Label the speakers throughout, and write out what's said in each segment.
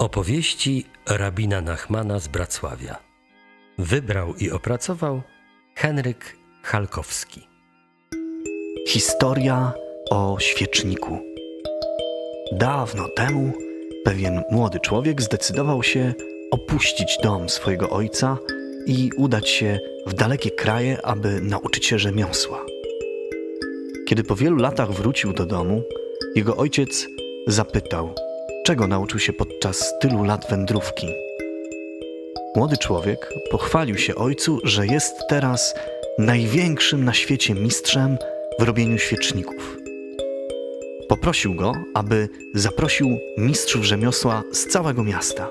Speaker 1: Opowieści rabina Nachmana z Bracławia. Wybrał i opracował Henryk Halkowski.
Speaker 2: Historia o świeczniku. Dawno temu pewien młody człowiek zdecydował się opuścić dom swojego ojca i udać się w dalekie kraje, aby nauczyć się rzemiosła. Kiedy po wielu latach wrócił do domu, jego ojciec zapytał, czego nauczył się podczas tylu lat wędrówki. Młody człowiek pochwalił się ojcu, że jest teraz największym na świecie mistrzem w robieniu świeczników. Poprosił go, aby zaprosił mistrzów rzemiosła z całego miasta,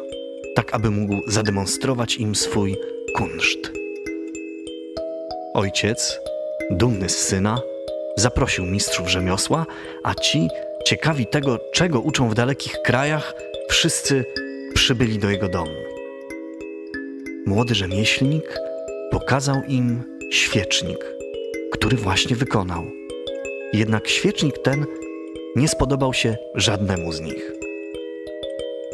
Speaker 2: tak aby mógł zademonstrować im swój kunszt. Ojciec, dumny z syna, zaprosił mistrzów rzemiosła, a ci, ciekawi tego, czego uczą w dalekich krajach, wszyscy przybyli do jego domu. Młody rzemieślnik pokazał im świecznik, który właśnie wykonał. Jednak świecznik ten nie spodobał się żadnemu z nich.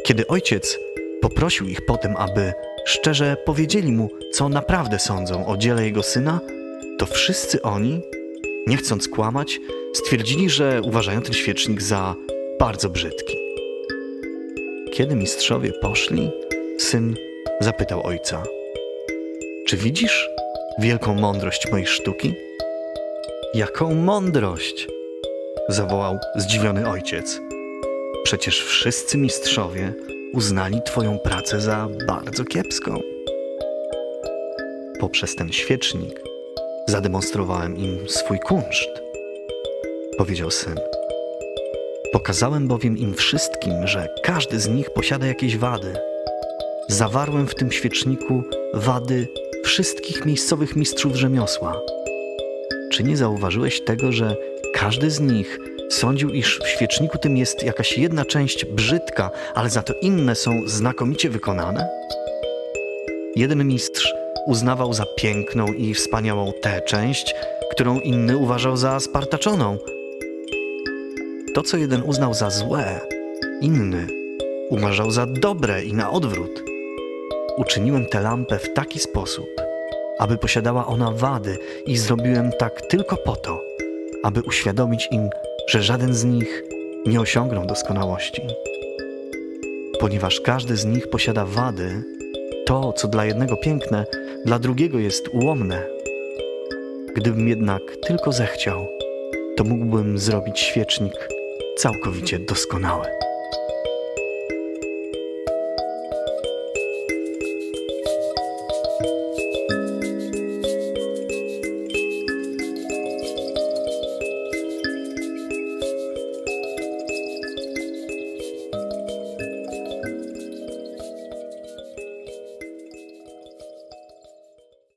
Speaker 2: Kiedy ojciec poprosił ich potem, aby szczerze powiedzieli mu, co naprawdę sądzą o dziele jego syna, to wszyscy oni, nie chcąc kłamać, stwierdzili, że uważają ten świecznik za bardzo brzydki. Kiedy mistrzowie poszli, syn zapytał ojca: Czy widzisz wielką mądrość mojej sztuki? Jaką mądrość? zawołał zdziwiony ojciec. Przecież wszyscy mistrzowie uznali Twoją pracę za bardzo kiepską. Poprzez ten świecznik zademonstrowałem im swój kunszt, powiedział syn. Pokazałem bowiem im wszystkim, że każdy z nich posiada jakieś wady. Zawarłem w tym świeczniku wady wszystkich miejscowych mistrzów rzemiosła. Czy nie zauważyłeś tego, że każdy z nich sądził, iż w świeczniku tym jest jakaś jedna część brzydka, ale za to inne są znakomicie wykonane? Jeden mistrz uznawał za piękną i wspaniałą tę część, którą inny uważał za spartaczoną. To, co jeden uznał za złe, inny uważał za dobre i na odwrót. Uczyniłem tę lampę w taki sposób, aby posiadała ona wady, i zrobiłem tak tylko po to, aby uświadomić im, że żaden z nich nie osiągnął doskonałości. Ponieważ każdy z nich posiada wady, to, co dla jednego piękne, dla drugiego jest ułomne. Gdybym jednak tylko zechciał, to mógłbym zrobić świecznik całkowicie doskonały.